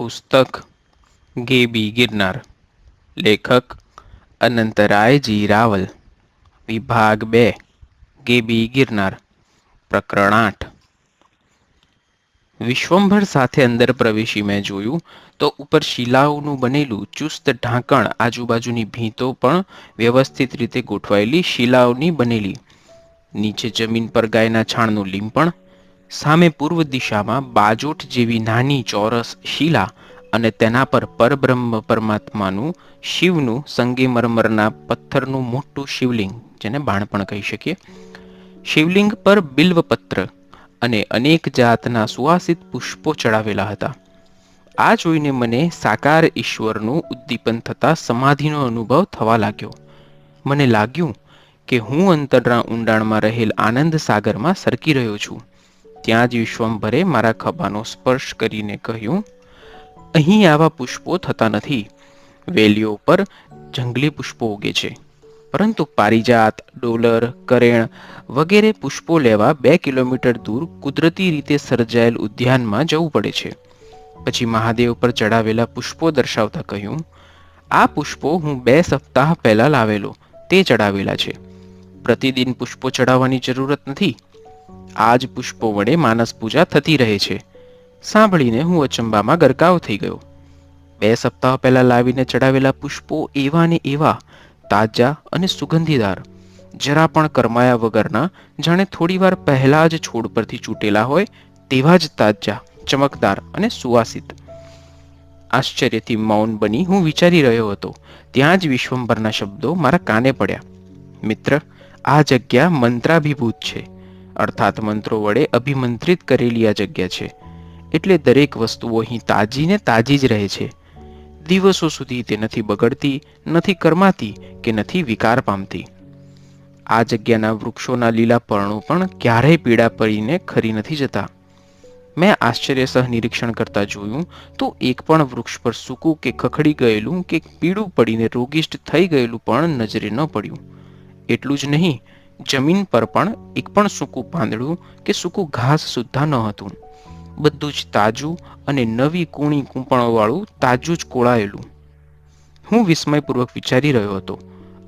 પુસ્તક ગેબી ગિરનાર. લેખક અનંતરાયજી રાવલ. વિભાગ બે, ગેબી ગિરનાર. પ્રકરણ આઠ. વિશ્વંભર સાથે અંદર પ્રવેશી મેં જોયું તો ઉપર શિલાઓનું બનેલું ચુસ્ત ઢાંકણ આજુબાજુની ભીંતો પણ વ્યવસ્થિત રીતે ગોઠવાયેલી શિલાઓની બનેલી. નીચે જમીન પર ગાયના છાણનું લીંપણ સામે પૂર્વ દિશામાં બાજોઠ જેવી નાની ચોરસ શિલા અને તેના પર પરબ્રહ્મ પરમાત્માનું શિવનું સંગીમરમરના પથ્થરનું મોટું શિવલિંગ, જેને બાણપણ કહી શકીએ. શિવલિંગ પર બિલ્વપત્ર અને અનેક જાતના સુવાસિત પુષ્પો ચડાવેલા હતા. આ જોઈને મને સાકાર ઈશ્વરનું ઉદ્દીપન થતા સમાધિનો અનુભવ થવા લાગ્યો. મને લાગ્યું કે હું અંતરના ઊંડાણમાં રહેલ આનંદ સાગરમાં સરકી રહ્યો છું. ત્યાં જ વિશ્વંભરે મારા ખભાનો સ્પર્શ કરીને કહ્યું, અહીં આવા પુષ્પો થતા નથી. વેલીઓ પર જંગલી પુષ્પો ઉગે છે. પરંતુ પારિજાત, ડોલર, કરેણ વગેરે પુષ્પો લેવા બે કિલોમીટર દૂર કુદરતી રીતે સર્જાયેલ ઉદ્યાનમાં જવું પડે છે. પછી મહાદેવ પર ચડાવેલા પુષ્પો દર્શાવતા કહ્યું, આ પુષ્પો હું બે સપ્તાહ પહેલા લાવેલો. તે ચડાવેલા છે. પ્રતિદિન પુષ્પો ચડાવવાની જરૂરત નથી. આ જ પુષ્પો વડે માનસ પૂજા થતી રહે છે. સાંભળીને હું અચંબામાં ગરકાવ થઈ ગયો. બે સપ્તાહ પહેલા લાવીને ચડાવેલા પુષ્પો એવા ને એવા, તાજા અને સુગંધીદાર. જરા પણ કરમાયા વગરના, જાણે થોડીવાર પહેલા જ છોડ પરથી ચૂંટેલા હોય, તેવા જ તાજા, ચમકદાર અને સુવાસિત. આશ્ચર્યથી મૌન બની હું વિચારી રહ્યો હતો, ત્યાં જ વિશ્વંભરના શબ્દો મારા કાને પડ્યા. મિત્ર, આ જગ્યા મંત્રાભિભૂત છે. અર્થાત મંત્રો વડે અભિમંત્રિત કરેલી આ જગ્યા છે. એટલે દરેક વસ્તુઓ અહીં તાજી ને તાજી જ રહે છે. દિવસો સુધી તે નથી બગડતી, નથી કરમાતી કે નથી વિકાર પામતી. આ જગ્યાના વૃક્ષોના લીલા પર્ણો પણ ક્યારેય પીડા પડીને ખરી નથી જતા. મેં આશ્ચર્ય સહ નિરીક્ષણ કરતા જોયું તો એક પણ વૃક્ષ પર સૂકું કે ખખડી ગયેલું કે પીળું પડીને રોગિષ્ટ થઈ ગયેલું પણ નજરે ન પડ્યું. એટલું જ નહીં જમીન પર પણ એક પણ સૂકું પાંદડું કે સૂકું ઘાસ સુદ્ધા ન હતું. બધું જ તાજું અને નવી કૂણી કૂંપણોવાળું તાજું જ કોળાયેલું. હું વિસ્મયપૂર્વક વિચારી રહ્યો હતો,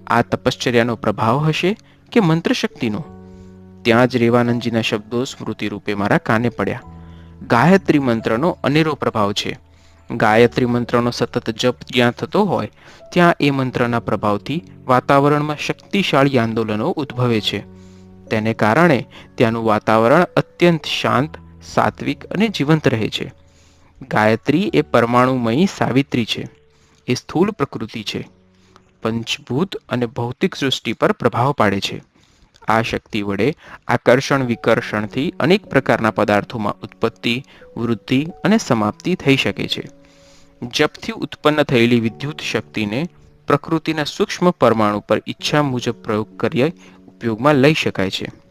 આ તપશ્ચર્યાનો પ્રભાવ હશે કે મંત્રશક્તિનો? ત્યાં જ રેવાનંદજીના શબ્દો સ્મૃતિ રૂપે મારા કાને પડ્યા. ગાયત્રી મંત્રનો અનેરો પ્રભાવ છે. ગાયત્રી મંત્રનો સતત જપ જ્યાં થતો હોય, ત્યાં એ મંત્રના પ્રભાવથી વાતાવરણમાં શક્તિશાળી આંદોલનો ઉદ્ભવે છે. તેને કારણે ત્યાંનું વાતાવરણ અત્યંત શાંત, સાત્વિક અને જીવંત રહે છે. ગાયત્રી એ પરમાણુમયી સાવિત્રી છે. એ સ્થૂળ પ્રકૃતિ છે. પંચભૂત અને ભૌતિક સૃષ્ટિ પર પ્રભાવ પાડે છે. આ શક્તિ વડે આકર્ષણ વિકર્ષણથી અનેક પ્રકારના પદાર્થોમાં ઉત્પત્તિ, વૃદ્ધિ અને સમાપ્તિ થઈ શકે છે. જપથી ઉત્પન્ન થયેલી વિદ્યુત શક્તિને પ્રકૃતિના સૂક્ષ્મ પરમાણુ પર ઈચ્છા મુજબ પ્રયોગ કરી ઉપયોગમાં લઈ શકાય છે.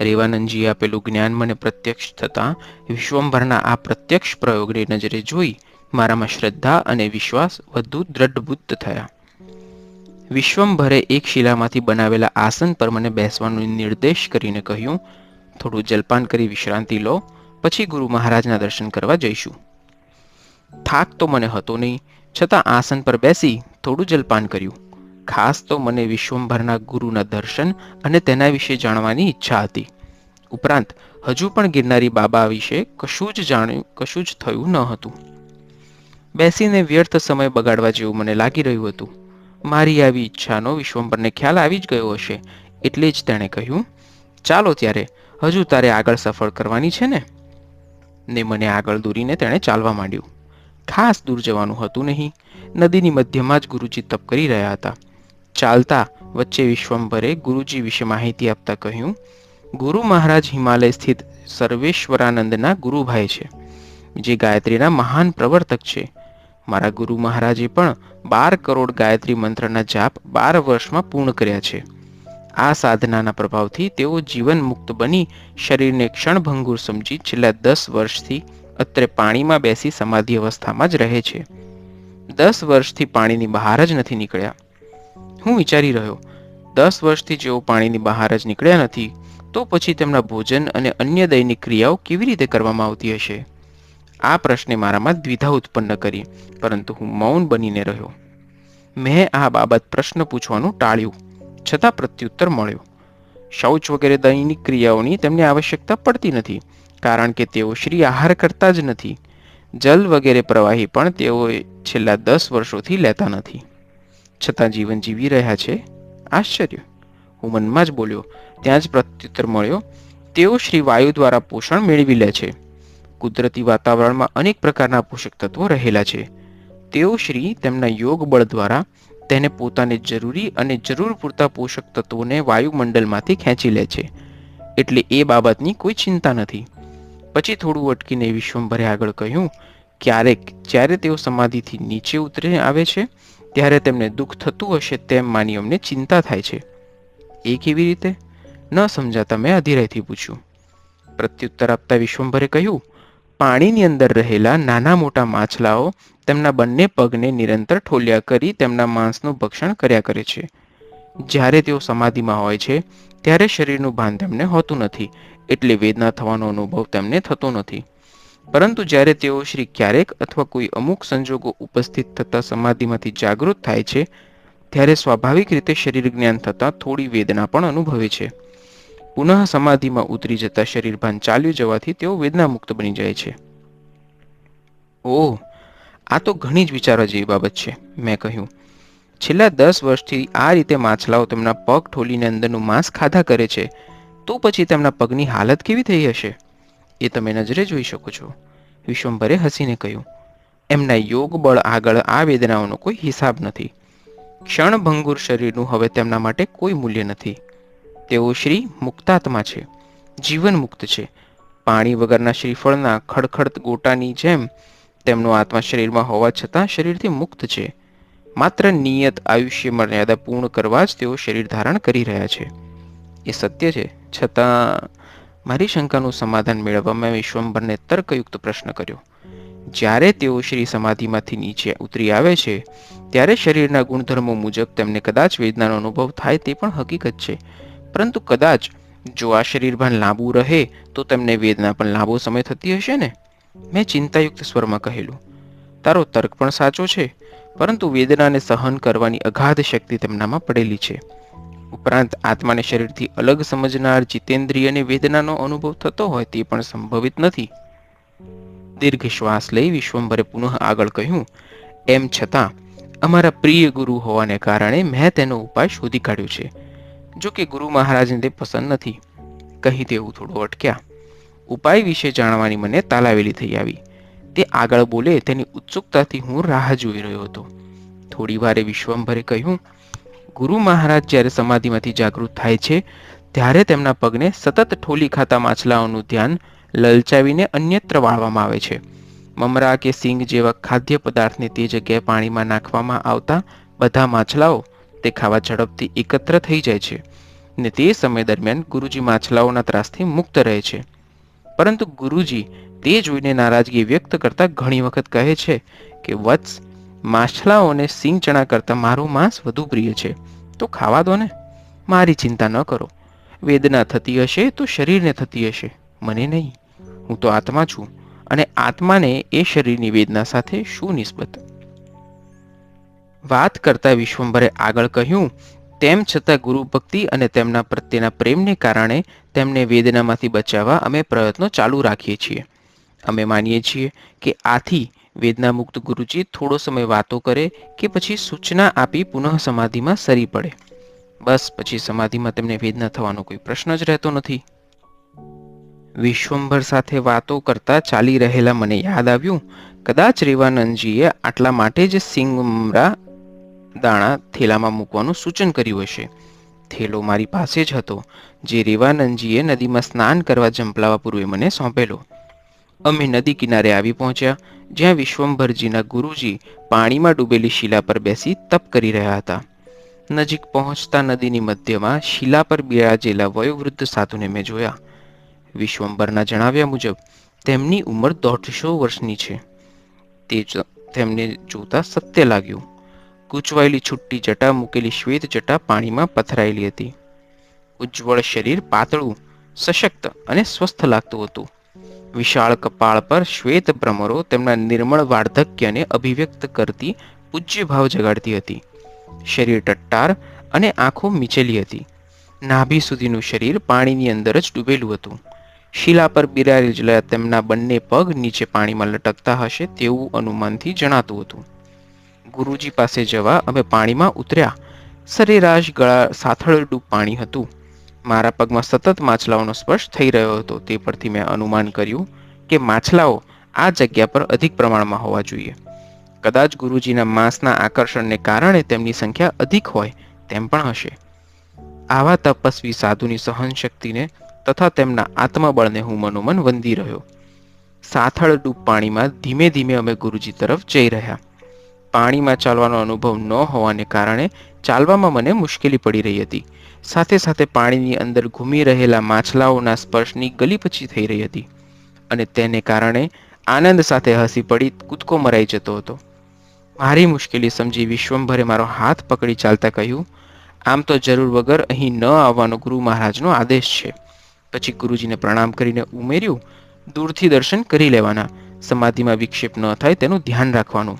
રેવાનંદજીએ આપેલું જ્ઞાન મને પ્રત્યક્ષ થતાં વિશ્વંભરના આ પ્રત્યક્ષ પ્રયોગને નજરે જોઈ મારામાં શ્રદ્ધા અને વિશ્વાસ વધુ દ્રઢબુદ્ધ થયા. વિશ્વંભરે એક શિલામાંથી બનાવેલા આસન પર મને બેસવાનો નિર્દેશ કરીને કહ્યું, થોડું જલપાન કરી વિશ્રાંતિ લો, પછી ગુરુ મહારાજના દર્શન કરવા જઈશું. થાક તો મને હતો નહીં, છતાં આસન પર બેસી થોડું જલપાન કર્યું. ખાસ તો મને વિશ્વંભરના ગુરુના દર્શન અને તેના વિશે જાણવાની ઈચ્છા હતી. ઉપરાંત, હજુ પણ ગિરનારી બાબા વિશે કશું જ જાણ્યું, કશું જ થયું ન હતું. બેસીને વ્યર્થ સમય બગાડવા જેવું મને લાગી રહ્યું હતું. મારી આવી ઈચ્છાનો વિશ્વંભરને ખ્યાલ આવી જ ગયો હશે. એટલે જ તેણે કહ્યું, ચાલો ત્યારે, હજુ તારે આગળ સફળ કરવાની છે ને? ને મને આગળ દોરીને તેણે ચાલવા માંડ્યું. ખાસ દૂર જવાનું હતું નહીં. નદીની મધ્યમાં જ ગુરુજી તપ કરી રહ્યા હતા. ચાલતા વચ્ચે વિશ્વંભરે ગુરુજી વિશે માહિતી આપતા કહ્યું, ગુરુ મહારાજ હિમાલય સ્થિત સર્વેશ્વરાનંદના ગુરુભાઈ છે, જે ગાયત્રીના મહાન પ્રવર્તક છે. મારા ગુરુ મહારાજે પણ બાર કરોડ ગાયત્રી મંત્રના જાપ બાર વર્ષમાં પૂર્ણ કર્યા છે. આ સાધનાના પ્રભાવથી તેઓ જીવન મુક્ત બની શરીરને ક્ષણભંગુર સમજી છેલ્લા દસ વર્ષથી અત્રે પાણીમાં બેસી સમાધિ અવસ્થામાં જ રહે છે. દસ વર્ષથી પાણીની બહાર જ નથી નીકળ્યા. હું વિચારી રહ્યો, દસ વર્ષથી જેઓ પાણીની બહાર જ નીકળ્યા નથી, તો પછી તેમના ભોજન અને અન્ય દૈનિક ક્રિયાઓ કેવી રીતે કરવામાં આવતી હશે? આ પ્રશ્ને મારામાં દ્વિધા ઉત્પન્ન કરી, પરંતુ હું મૌન બનીને રહ્યો. મેં આ બાબત પ્રશ્ન પૂછવાનું ટાળ્યું, છતાં પ્રત્યુત્તર મળ્યો. શૌચ વગેરે દૈનિક ક્રિયાઓની તેમને આવશ્યકતા પડતી નથી, કારણ કે તેઓ શ્રી આહાર કરતા જ નથી. જલ વગેરે પ્રવાહી પણ તેઓ છેલ્લા દસ વર્ષોથી લેતા નથી. છતાં જીવન જીવી રહ્યા છે? આશ્ચર્ય. હું મનમાં જ બોલ્યો, ત્યાં જ પ્રત્યુત્તર મળ્યો, તેઓ શ્રી વાયુ દ્વારા પોષણ મેળવી લે છે. કુદરતી વાતાવરણમાં અનેક પ્રકારના પોષક તત્વો રહેલા છે. તેઓ શ્રી તેમના યોગ બળ દ્વારા તેને પોતાને જરૂરી અને જરૂર પૂરતા પોષક તત્વોને વાયુમંડળમાંથી ખેંચી લે છે. એટલે એ બાબતની કોઈ ચિંતા નથી. પછી થોડું અટકીને વિશ્વંભરે આગળ કહ્યું, ક્યારેક જ્યારે તેઓ સમાધિથી નીચે ઉતરી આવે છે, ત્યારે તેમને દુઃખ થતું હશે તેમ માની અમને ચિંતા થાય છે. એ કેવી રીતે? ન સમજાતા મેં અધીરાયથી પૂછ્યું. પ્રત્યુત્તર આપતા વિશ્વંભરે કહ્યું પાણીની અંદર રહેલા નાના મોટા માછલાઓ તેમના બંને પગને નિરંતર ઠોલ્યા કરી તેમના માંસનું ભક્ષણ કર્યા કરે છે. જ્યારે તેઓ સમાધિમાં હોય છે, ત્યારે શરીરનું ભાન તેમને હોતું નથી, એટલે વેદના થવાનો અનુભવ તેમને થતો નથી. પરંતુ જ્યારે તેઓ શ્રી ક્યારેક અથવા કોઈ અમુક સંજોગો ઉપસ્થિત થતા સમાધિમાંથી જાગૃત થાય છે, ત્યારે સ્વાભાવિક રીતે શરીર જ્ઞાન થતાં થોડી વેદના પણ અનુભવે છે. પુનઃ સમાધિમાં ઉતરી જતા શરીર ભાન ચાલ્યું જવાથી તેઓ વેદના મુક્ત બની જાય છે. ઓહ, આ તો ઘણી જ વિચારવા જેવી બાબત છે, મેં કહ્યું. છેલ્લા દસ વર્ષથી આ રીતે માછલાઓ તેમના પગ ઠોલીને અંદરનું માંસ ખાધા કરે છે, તો પછી તેમના પગની હાલત કેવી થઈ હશે? એ તમે નજરે જોઈ શકો છો. વિશ્વંભરે હસીને કહ્યું. એમના યોગ બળ આગળ આ વેદનાઓનો કોઈ હિસાબ નથી. ક્ષણભંગુર શરીરનું હવે તેમના માટે કોઈ મૂલ્ય નથી. તેઓ શ્રી મુક્તાત્મા છે. જીવન મુક્ત છે. પાણી વગરના શ્રીફળના ખડખડ ગોટાની જેમ તેમનો આત્મા શરીરમાં હોવા છતાં શરીરથી મુક્ત છે. માત્ર નિયત આયુષ્ય મર્યાદા પૂર્ણ કરવા જ તેઓ શરીર ધારણ કરી રહ્યા છે. એ સત્ય છે. છતાં મારી શંકાનું સમાધાન મેળવવા મેં વિશ્વંભરને તર્કયુક્ત પ્રશ્ન કર્યો. જ્યારે તેઓ શ્રી સમાધિમાંથી નીચે ઉતરી આવે છે, ત્યારે શરીરના ગુણધર્મો મુજબ તેમને કદાચ વેદનાનો અનુભવ થાય તે પણ હકીકત છે. પરંતુ કદાચ જો આ શરીરભાન લાંબુ રહે, તો તેમને વેદના પણ લાંબો સમય થતી હશે ને? મેં ચિંતાયુક્ત સ્વરમાં કહેલું, તારો તર્ક પણ સાચો છે, પરંતુ વેદનાને સહન કરવાની અગાધ શક્તિ તેમનામાં પડેલી છે. ઉપરાંત આત્માને શરીરથી અલગ સમજનાર જીતેન્દ્રિયને વેદનાનો અનુભવ થતો હોય તે પણ સંભવિત નથી. દીર્ઘ શ્વાસ લઈ વિશ્વંભરે પુનઃ આગળ કહ્યું, એમ છતાં, અમારા પ્રિય ગુરુ હોવાને કારણે મેં તેનો ઉપાય શોધી કાઢ્યો છે. જો કે ગુરુ મહારાજને તે પસંદ નથી. કહી તેવું થોડું અટક્યા. ઉપાય વિશે જાણવાની મને તાલાવેલી થઈ આવી. તે આગળ બોલે તેની ઉત્સુકતાથી હું રાહ જોઈ રહ્યો હતો. થોડી વારે વિશ્વંભરે કહ્યું, ગુરુ મહારાજ જ્યારે સમાધિમાંથી જાગૃત થાય છે, ત્યારે તેમના પગને સતત ઠોલી ખાતા માછલાઓનું ધ્યાન લલચાવીને અન્યત્ર વાળવામાં આવે છે. મમરા કે સિંગ જેવા ખાદ્ય પદાર્થને તે જગ્યાએ પાણીમાં નાખવામાં આવતા બધા માછલાઓ તે ખાવા ઝડપથી એકત્ર થઈ જાય છે ને તે સમય દરમિયાન ગુરુજી માછલાઓના ત્રાસથી મુક્ત રહે છે. પરંતુ ગુરુજી તે જોઈને નારાજગી વ્યક્ત કરતા ઘણી વખત કહે છે કે, વત્સ, માછલાઓને સિંગ ચણા કરતાં મારું માંસ વધુ પ્રિય છે. તો ખાવા દો ને. મારી ચિંતા ન કરો. વેદના થતી હશે તો શરીરને થતી હશે. મને નહીં. હું તો આત્મા છું અને આત્માને એ શરીરની વેદના સાથે શું નિસ્બત વાત કરતા વિશ્વંભરે આગળ કહ્યું, તેમ છતાં ગુરુ ભક્તિ અને તેમના પ્રત્યેના પ્રેમને કારણે તેમને વેદનામાંથી બચાવવા અમે પ્રયત્નો ચાલુ રાખીએ છીએ. અમે માનીએ છીએ કે આથી વેદના મુક્ત ગુરુજી થોડો સમય વાતો કરે કે પછી સૂચના આપી પુનઃ સમાધિમાં સરી પડે. બસ, પછી સમાધિમાં તેમને વેદના થવાનો કોઈ પ્રશ્ન જ રહેતો નથી. વિશ્વંભર સાથે વાતો કરતા ચાલી રહેલા મને યાદ આવ્યું, કદાચ રેવાનંદજીએ આટલા માટે જ સિંગમરા દાણા થેલામાં મૂકવાનું સૂચન કર્યું હશે. થેલો મારી પાસે જ હતો, જે રેવાનંદજીએ નદીમાં સ્નાન કરવા જંપલાવા પૂર્વે મને સોંપેલો. અમે નદી કિનારે આવી પહોંચ્યા, જ્યાં વિશ્વંભરજીના ગુરુજી પાણીમાં ડૂબેલી શિલા પર બેસી તપ કરી રહ્યા હતા. નજીક પહોંચતા નદીની મધ્યમાં શિલા પર બિરાજેલા વયોવૃદ્ધ સાધુને મેં જોયા. વિશ્વંભરના જણાવ્યા મુજબ, તેમની ઉંમર દોઢસો વર્ષની છે. તે તેમને જોતા સત્ય લાગ્યું. ગૂંચવાયેલી છુટ્ટી જટા મૂકેલી શ્વેત જટા પાણીમાં પથરાયેલી હતી. ઉજ્જવળ શરીર પાતળું, સશક્ત અને સ્વસ્થ લાગતું હતું. વિશાળ કપાળ પર શ્વેત ભ્રમરો તેમના નિર્મળ વાર્ધક્યને અભિવ્યક્ત કરતી પૂજ્ય ભાવ જગાડતી હતી. શરીર ટટ્ટાર અને આંખો મીચેલી હતી. નાભી સુધીનું શરીર પાણીની અંદર જ ડૂબેલું હતું. શિલા પર બિરાજેલા તેમના બંને પગ નીચે પાણીમાં લટકતા હશે તેવું અનુમાનથી જણાતું હતું. ગુરુજી પાસે જવા અમે પાણીમાં ઉતર્યા. સરેરાશ ગળા સાથળડું પાણી હતું. મારા પગમાં સતત માછલાઓનો સ્પર્શ થઈ રહ્યો હતો. તે પરથી મેં અનુમાન કર્યું કે માછલાઓ આ જગ્યા પર અધિક પ્રમાણમાં હોવા જોઈએ. કદાચ ગુરુજીના માંસના આકર્ષણને કારણે તેમની સંખ્યા અધિક હોય, તેમ પણ હશે. આવા તપસ્વી સાધુની સહનશક્તિને તથા તેમના આત્મબળને હું મનોમન વંદી રહ્યો. સાથળ ડૂબ પાણીમાં ધીમે ધીમે અમે ગુરુજી તરફ જઈ રહ્યા. પાણીમાં ચાલવાનો અનુભવ ન હોવાને કારણે ચાલવામાં મને મુશ્કેલી પડી રહી હતી. સાથે સાથે પાણીની અંદર ઘૂમી રહેલા માછલાઓના સ્પર્શની ગલીપચી થઈ રહી હતી અને તેને કારણે આનંદ સાથે હસી પડી, કૂદકો મરાઈ જતો હતો. મારી મુશ્કેલી સમજી વિશ્વંભરે મારો હાથ પકડી ચાલતા કહ્યું, આમ તો જરૂર વગર અહીં ન આવવાનો ગુરુ મહારાજનો આદેશ છે. પછી ગુરુજીને પ્રણામ કરીને ઉમેર્યું, દૂરથી દર્શન કરી લેવાના. સમાધિમાં વિક્ષેપ ન થાય તેનું ધ્યાન રાખવાનું.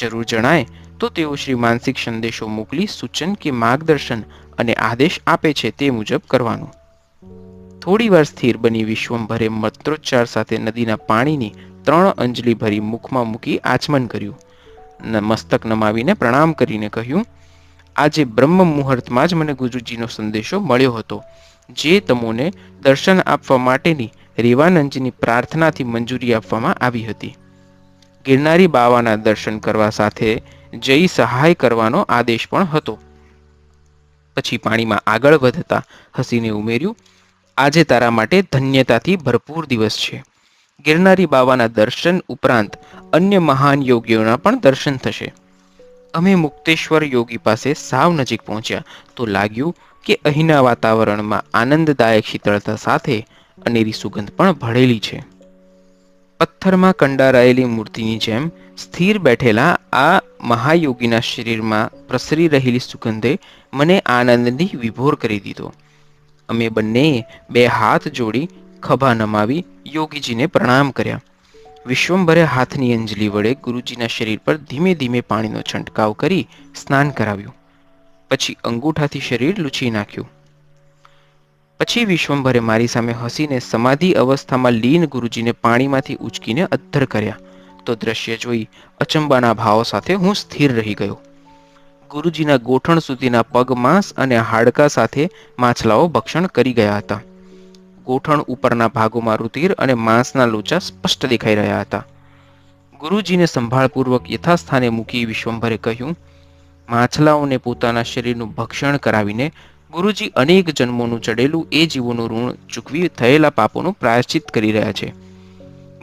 જરૂર જણાય, તો તેઓ શ્રી માનસિક સંદેશો મોકલી સૂચન કે માર્ગદર્શન અને આદેશ આપે છે તે મુજબ કરવાનું. થોડીવાર સ્થિર બની વિશ્વંભરે મંત્રોચ્ચાર સાથે નદીના પાણીની ત્રણ અંજલિ ભરી મુખમાં મૂકી આચમન કર્યું. મસ્તક નમાવીને પ્રણામ કરીને કહ્યું, આજે બ્રહ્મ મુહૂર્તમાં જ મને ગુરુજીનો સંદેશો મળ્યો હતો. જે તમોને દર્શન આપવા માટેની રેવાનંદજીની પ્રાર્થનાથી મંજૂરી આપવામાં આવી હતી. ગિરનારી બાવાના દર્શન કરવા સાથે જઈ સહાય કરવાનો આદેશ પણ હતો. પછી પાણીમાં આગળ વધતા હસીને ઉમેર્યું, આજે તારા માટે ધન્યતાથી ભરપૂર દિવસ છે. ગિરનારી બાવાના દર્શન ઉપરાંત અન્ય મહાન યોગીઓના પણ દર્શન થશે. અમે મુક્તેશ્વર યોગી પાસે સાવ નજીક પહોંચ્યા તો લાગ્યું કે અહીંના વાતાવરણમાં આનંદદાયક શીતળતા સાથે અનેરી સુગંધ પણ ભળેલી છે. પથ્થરમાં કંડારાયેલી મૂર્તિની જેમ સ્થિર બેઠેલા આ મહાયોગીના શરીરમાં પ્રસરી રહેલી સુગંધે મને આનંદની વિભોર કરી દીધો. અમે બંનેએ બે હાથ જોડી ખભા નમાવી યોગીજીને પ્રણામ કર્યા. વિશ્વંભરે હાથની અંજલિ વડે ગુરુજીના શરીર પર ધીમે ધીમે પાણીનો છંટકાવ કરી સ્નાન કરાવ્યું. પછી અંગૂઠાથી શરીર લૂછી નાખ્યું. પછી વિશ્વંભરે મારી સામે હસીને સમાધિ અવસ્થામાં લીન ગુરુજીને પાણીમાંથી ઉચકીને અદ્ધર કર્યા. તો દ્રશ્ય જોઈ અચંબાના ભાવો સાથે હું સ્થિર રહી ગયો. ગુરુજીના ગોઠણ સુધીના પગ માંસ અને હાડકા સાથે માછલાઓ ભક્ષણ કરી ગયા હતા. ગોઠણ ઉપરના ભાગોમાં રુધિર અને માંસના લોચા સ્પષ્ટ દેખાઈ રહ્યા હતા. ગુરુજીને સંભાળપૂર્વક યથાસ્થાને મૂકી વિશ્વંભરે કહ્યું, માછલાઓને પોતાના શરીરનું ભક્ષણ કરાવીને ગુરુજી અનેક જન્મોનું ચડેલું એ જીવોનું ઋણ ચૂકવી થયેલા પાપોનું પ્રાયશ્ચિત કરી રહ્યા છે.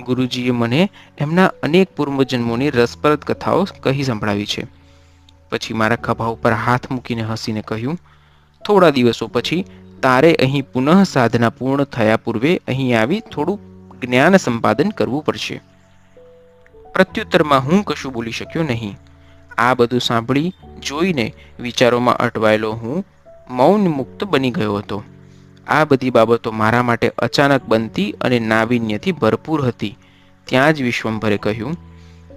ગુરુજીએ મને એમના અનેક પૂર્વજન્મોની રસપ્રદ કથાઓ કહી સંભળાવી છે. પછી મારા ખભા ઉપર હાથ મૂકીને હસીને કહ્યું, થોડા દિવસો પછી તારે અહીં પુનઃ સાધના પૂર્ણ થયા પૂર્વે અહીં આવી થોડું જ્ઞાન સંપાદન કરવું પડશે. પ્રત્યુત્તરમાં હું કશું બોલી શક્યો નહીં. આ બધું સાંભળી જોઈને વિચારોમાં અટવાયેલો હું મૌન મુક્ત બની ગયો હતો. આ બધી બાબતો મારા માટે અચાનક બનતી અને નાવીન્યથી ભરપૂર હતી. ત્યાં જ વિશ્વંભરે કહ્યું,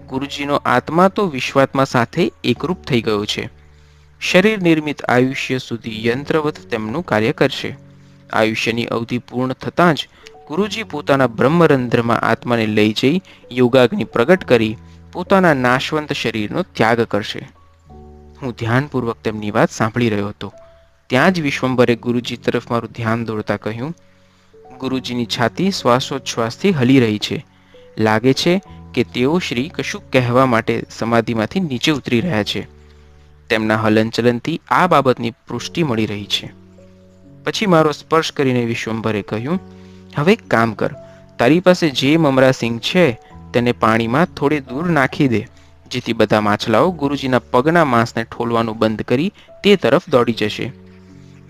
ગુરુજીનો આત્મા તો વિશ્વાત્મા સાથે એકરૂપ થઈ ગયો છે. શરીર નિર્મિત આયુષ્ય સુધી યંત્રવત તેમનું કાર્ય કરશે. આયુષ્યની અવધિ પૂર્ણ થતાં જ ગુરુજી પોતાના બ્રહ્મરંધ્રમાં આત્માને લઈ જઈ યોગાગ્નિ પ્રગટ કરી પોતાના નાશવંત શરીરનો ત્યાગ કરશે. હું ધ્યાનપૂર્વક તેમની વાત સાંભળી રહ્યો હતો. ત્યાં જ વિશ્વંભરે ગુરુજી તરફ મારું ધ્યાન દોરતા કહ્યું, ગુરુજીની છાતી શ્વાસોચ્છ્વાસથી હલી રહી છે. લાગે છે કે તેઓ શ્રી કશું કહેવા માટે સમાધિમાંથી નીચે ઉતરી રહ્યા છે. તેમના હલનચલનથી આ બાબતની પુષ્ટિ મળી રહી છે. પછી મારો સ્પર્શ કરીને વિશ્વંભરે કહ્યું, હવે કામ કર. તારી પાસે જે મમરા સિંહ છે, તેને પાણીમાં થોડે દૂર નાખી દે, જેથી બધા માછલાઓ ગુરુજીના પગના માંસને ઠોલવાનું બંધ કરી તે તરફ દોડી જશે.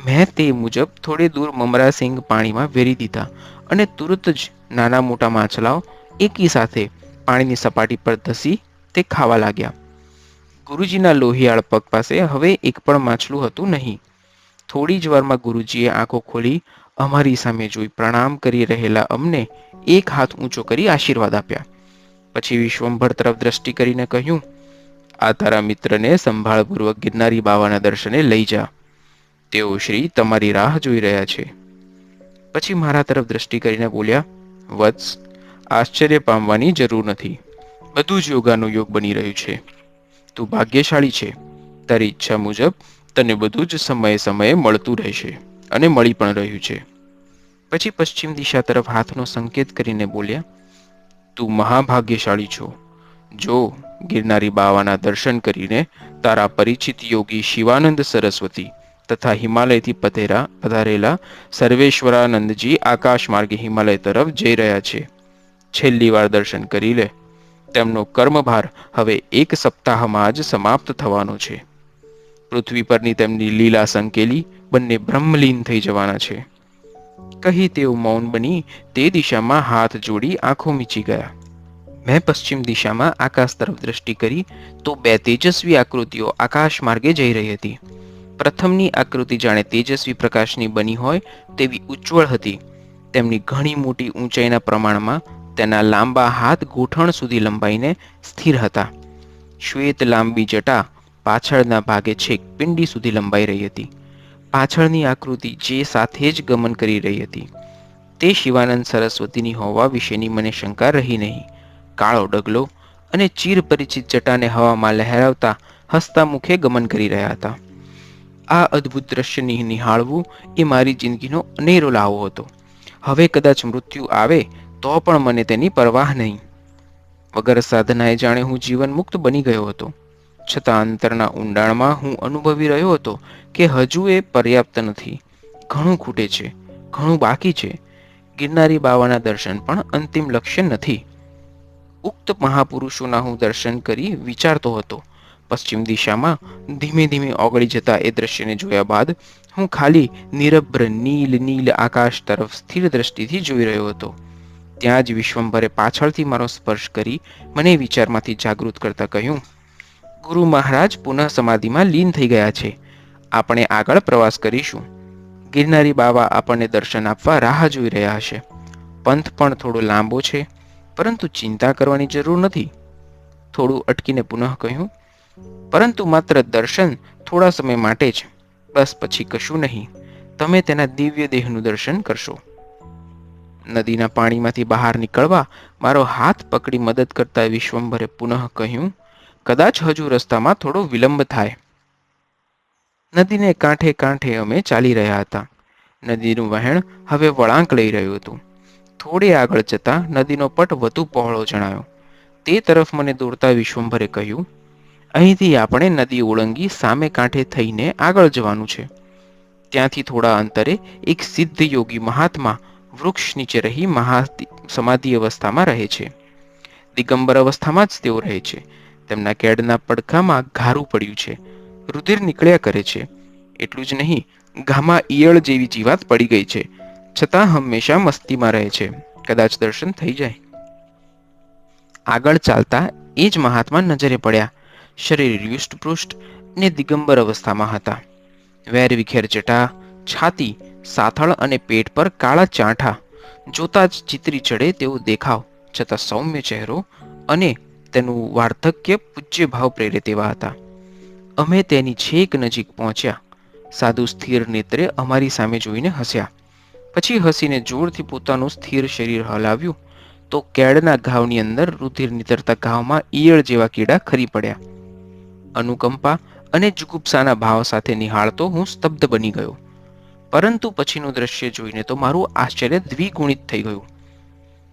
મેં તે મુજબ થોડે દૂર મમરા સિંગ પાણીમાં વેરી દીધા અને તુરત જ નાના મોટા માછલાઓ એકી સાથે પાણીની સપાટી પર ધસી તે ખાવા લાગ્યા. ગુરુજીના લોહિયાળ પગ પાસે હવે એક પણ માછલું હતું નહીં. થોડી જ વારમાં ગુરુજીએ આંખો ખોલી અમારી સામે જોઈ પ્રણામ કરી રહેલા અમને એક હાથ ઊંચો કરી આશીર્વાદ આપ્યા. પછી વિશ્વંભર તરફ દ્રષ્ટિ કરીને કહ્યું, આ તારા મિત્રને સંભાળપૂર્વક ગિરનારી બાવાના દર્શને લઈ જા. તેઓ શ્રી તમારી રાહ જોઈ રહ્યા છે. પછી મારા તરફ દ્રષ્ટિ કરીને બોલ્યા, વત્સ, આશ્ચર્ય પામવાની જરૂર નથી. બધું જ યોગાનું યોગ બની રહ્યું છે. તું ભાગ્યશાળી છે. તારી ઈચ્છા મુજબ તને બધું જ સમયે સમયે મળતું રહેશે અને મળી પણ રહ્યું છે. પછી પશ્ચિમ દિશા તરફ હાથનો સંકેત કરીને બોલ્યા, તું મહાભાગ્યશાળી છો. જો ગિરનારી બાવાના દર્શન કરીને તારા પરિચિત યોગી શિવાનંદ સરસ્વતી તથા હિમાલયથી પધેરા, પધારેલા સર્વેશ્વરાનંદજી આકાશ માર્ગે હિમાલય તરફ જઈ રહ્યા છે. છેલ્લી વાર દર્શન કરી લે. તેમનો કર્મભાર હવે એક સપ્તાહમાં જ સમાપ્ત થવાનો છે. પૃથ્વી પરની તેમની લીલા સંકેલી બંને બ્રહ્મલીન થઈ જવાના છે. કહી તેઓ મૌન બની તે દિશામાં હાથ જોડી આંખો મીચી ગયા. મેં પશ્ચિમ દિશામાં આકાશ તરફ દ્રષ્ટિ કરી તો બે તેજસ્વી આકૃતિઓ આકાશ માર્ગે જઈ રહી હતી. પ્રથમની આકૃતિ જાણે તેજસ્વી પ્રકાશની બની હોય તેવી ઉજ્જવળ હતી. તેમની ઘણી મોટી ઊંચાઈના પ્રમાણમાં તેના લાંબા હાથ ગોઠણ સુધી લંબાઈને સ્થિર હતા. શ્વેત લાંબી જટા પાછળના ભાગે છેક પિંડી સુધી લંબાઈ રહી હતી. પાછળની આકૃતિ જે સાથે જ ગમન કરી રહી હતી. તે શિવાનંદ સરસ્વતીની હોવા વિશેની મને શંકા રહી નહીં. કાળો ડગલો અને ચીર પરિચિત જટાને હવામાં લહેરાવતા હસતા મુખે ગમન કરી રહ્યા હતા. આ અદ્ભુત દ્રશ્યની નિહાળવું એ મારી જિંદગીનો અનેરો લાવો હતો. હવે કદાચ મૃત્યુ આવે તો પણ મને તેની પરવાહ નહીં. વગર સાધનાએ જાણે હું જીવન મુક્ત બની ગયો હતો. છતાં અંતરના ઊંડાણમાં હું અનુભવી રહ્યો હતો કે હજુ એ પર્યાપ્ત નથી. ઘણું ખૂટે છે, ઘણું બાકી છે. ગિરનારી બાવાના દર્શન પણ અંતિમ લક્ષ્ય નથી. ઉક્ત મહાપુરુષોના હું દર્શન કરી વિચારતો હતો. પશ્ચિમ દિશામાં ધીમે ધીમે ઓગળી જતા એ દ્રશ્યને જોયા બાદ હું ખાલી નિરભ્ર નીલ નીલ આકાશ તરફ સ્થિર દ્રષ્ટિથી જોઈ રહ્યો હતો. ત્યાં જ વિશ્વંભરે પાછળથી મારો સ્પર્શ કરી મને વિચારમાંથી જાગૃત કરતા કહ્યું, ગુરુ મહારાજ, પુનઃ સમાધિમાં લીન થઈ ગયા છે. આપણે આગળ પ્રવાસ કરીશું. ગિરનારી બાવા આપણને દર્શન આપવા રાહ જોઈ રહ્યા હશે. પંથ પણ થોડો લાંબો છે, પરંતુ ચિંતા કરવાની જરૂર નથી. થોડું અટકીને પુનઃ કહ્યું પરંતુ માત્ર દર્શન થોડા સમય માટે જ. બસ પછી કશું નહીં. તમે તેના દિવ્ય દેહનું દર્શન કરશો. નદીના પાણીમાંથી બહાર નીકળવા મારો હાથ પકડી મદદ કરતા વિશ્વંભરે પુનઃ કહ્યું, કદાચ હજુ રસ્તામાં થોડો વિલંબ થાય. નદીને કાંઠે કાંઠે અમે ચાલી રહ્યા હતા. નદીનું વહેણ હવે વળાંક લઈ રહ્યું હતું. થોડે આગળ જતા નદીનો પટ વધુ પહોળો જણાયો. તે તરફ મને દોડતા વિશ્વંભરે કહ્યું અહીંથી આપણે નદી ઓળંગી સામે કાંઠે થઈને આગળ જવાનું છે. ત્યાંથી થોડા અંતરે એક સિદ્ધ યોગી મહાત્મા વૃક્ષ નીચે રહી મહા સમાધિ અવસ્થામાં રહે છે. દિગંબર અવસ્થામાં જ તેઓ રહે છે. તેમના કેડના પડખામાં ઘારું પડ્યું છે. રુધિર નીકળ્યા કરે છે. એટલું જ નહીં ઘામાં ઈયળ જેવી જીવાત પડી ગઈ છે. છતાં હંમેશા મસ્તીમાં રહે છે. કદાચ દર્શન થઈ જાય. આગળ ચાલતા એ જ મહાત્મા નજરે પડ્યા. શરીર યુષ્ટપૃષ્ઠ ને દિગંબર અવસ્થામાં હતા. વેર વિખેર જટા છાતી, સાથળ અને પેટ પર કાળા ચાંઠા. જોતા જ ચિતરી ચડે તેવો દેખાવ, છતાં સૌમ્ય ચહેરો અને તેનું વાર્ધક્ય પૂજ્ય ભાવ પ્રેરે તેવા હતા. અમે તેની છેક નજીક પહોંચ્યા. સાધુ સ્થિર નેત્રે અમારી સામે જોઈને હસ્યા. પછી હસીને જોરથી પોતાનું સ્થિર શરીર હલાવ્યું, તો કેળના ઘાવની અંદર રુધિર નીતરતા ઘાવમાં ઈયળ જેવા કીડા ખરી પડ્યા. અનુકંપા અને જુગુપ્સાના ભાવ સાથે નિહાળતો હું સ્તબ્ધ બની ગયો. પરંતુ પછીનું દ્રશ્ય જોઈને તો મારું આશ્ચર્ય દ્વિગુણિત થઈ ગયું.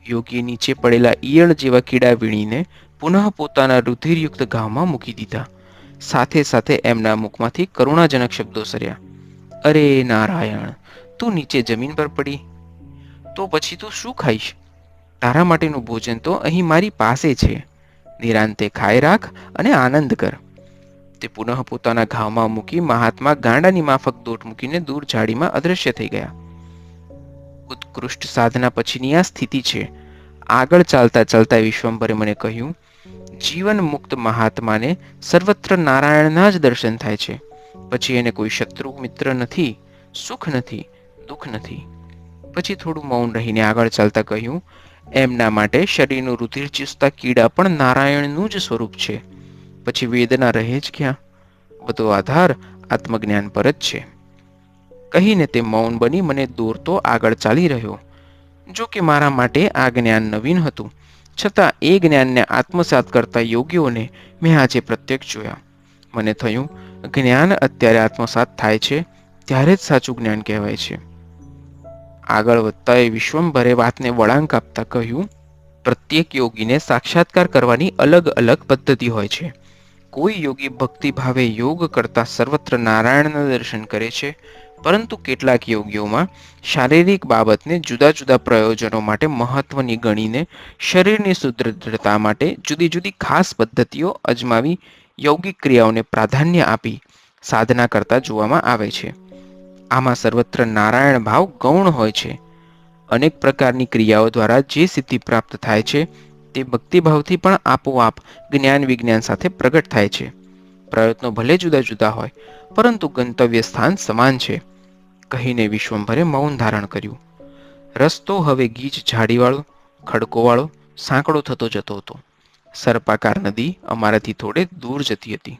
યોગી નીચે પડેલા ઈયળ જેવા કીડા વીણીને પુનઃ પોતાના રુધિરયુક્ત ઘાવમાં મૂકી દીધા. સાથે સાથે એમના મુખમાંથી કરુણાજનક શબ્દો સર્યા. અરે નારાયણ, તું નીચે જમીન પર પડી. તો પછી તું શું ખાઈશ? તારા માટેનું ભોજન તો અહીં મારી પાસે છે. નિરાંતે ખાઈ રાખ અને આનંદ કર. તે પુનઃ પોતાના ઘાવમાં મૂકી મહાત્મા ગાંડાની માફક દોટ મૂકીને દૂર ઝાડીમાં અદૃશ્ય થઈ ગયા. ઉત્કૃષ્ટ સાધના પછીની આ સ્થિતિ છે. આગળ ચાલતા ચાલતા વિશ્વંભરે મને કહ્યું, જીવન મુક્ત મહાત્માને સર્વત્ર નારાયણના જ દર્શન થાય છે. પછી એને કોઈ શત્રુ, મિત્ર નથી, સુખ નથી, દુઃખ નથી. પછી થોડું મૌન રહીને આગળ ચાલતા કહ્યું, એમના માટે શરીરનું રુધિર ચૂસતા કીડા પણ નારાયણનું જ સ્વરૂપ છે. પછી વેદના રહે જ ક્યાં? બધો આધાર આત્મજ્ઞાન પર જ છે. કહીને તે મૌન બની મને દોરતો આગળ ચાલી રહ્યો. જો કે મારા માટે આ જ્ઞાન નવીન હતું. છતાં એ જ્ઞાનને આત્મસાત કરતા યોગીઓને મેં આજે પ્રત્યક્ષ જોયા. મને થયું, જ્ઞાન અત્યારે આત્મસાત થાય છે, ત્યારે જ સાચું જ્ઞાન કહેવાય છે. આગળ વધતા એ વિશ્વંભરે વાતને વળાંક આપતા કહ્યું, પ્રત્યેક યોગીને સાક્ષાત્કાર કરવાની અલગ અલગ પદ્ધતિ હોય છે. કોઈ યોગી ભક્તિભાવે યોગ કરતા સર્વત્ર નારાયણના દર્શન કરે છે, પરંતુ કેટલાક યોગીઓમાં શારીરિક બાબતને જુદા જુદા પ્રયોજનો માટે મહત્વની ગણીને શરીરની સુદૃઢતા માટે જુદી જુદી ખાસ પદ્ધતિઓ અજમાવી યોગિક ક્રિયાઓને પ્રાધાન્ય આપી સાધના કરતા જોવામાં આવે છે. આમાં સર્વત્ર નારાયણ ભાવ ગૌણ હોય છે. અનેક પ્રકારની ક્રિયાઓ દ્વારા જે સિદ્ધિ પ્રાપ્ત થાય છે તે ભક્તિભાવથી પણ આપોઆપ જ્ઞાન વિજ્ઞાન સાથે પ્રગટ થાય છે. પ્રયત્નો ભલે જુદા જુદા હોય, પરંતુ ગંતવ્ય સ્થાન સમાન છે. કહીને વિશ્વંભરે મૌન ધારણ કર્યું. રસ્તો હવે ગીચ ઝાડીવાળો, ખડકોવાળો, સાંકડો થતો જતો હતો. સર્પાકાર નદી અમારાથી થોડે દૂર જતી હતી.